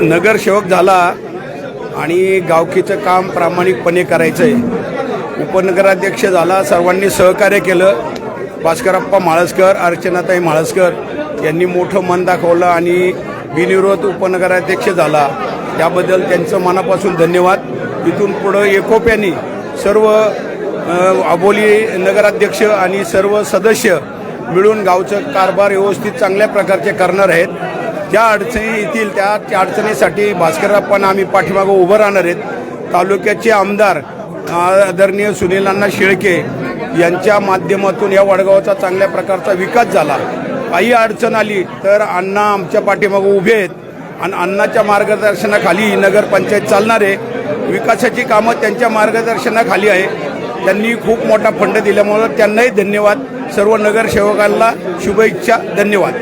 नगरसेवक झाला आणि गावकीचं काम प्रामाणिकपणे करायचं आहे उपनगराध्यक्ष झाला सर्वांनी सहकार्य केलं. भास्करप्पा माळसकर अर्चनाताई माळसकर यांनी मोठं मन दाखवलं आणि बिनविरोध उपनगराध्यक्ष झाला. त्याबद्दल त्यांचं मनापासून धन्यवाद. इथून पुढं एकोप्याने सर्व अबोली नगराध्यक्ष आणि सर्व सदस्य मिळून गावचं कारभार व्यवस्थित चांगल्या प्रकारचे करणार आहेत. ज्या अडचणी येतील त्या त्या अडचणीसाठी भास्करप्पांना आम्ही पाठीमागं उभं राहणार आहेत. तालुक्याचे आमदार आदरणीय आदरणीय सुनीलांना शेळके यांच्या माध्यमातून या वडगावचा चांगल्या प्रकारचा विकास झाला. काही अडचण आली तर अण्णा आमच्या पाठीमागं उभे आहेत. आणि अण्णाच्या मार्गदर्शनाखाली नगरपंचायत चालणार आहे. विकासाची कामं त्यांच्या मार्गदर्शनाखाली आहे. त्यांनी खूप मोठा फंड दिल्यामुळं त्यांनाही धन्यवाद. सर्व नगरसेवकांना शुभेच्छा. धन्यवाद.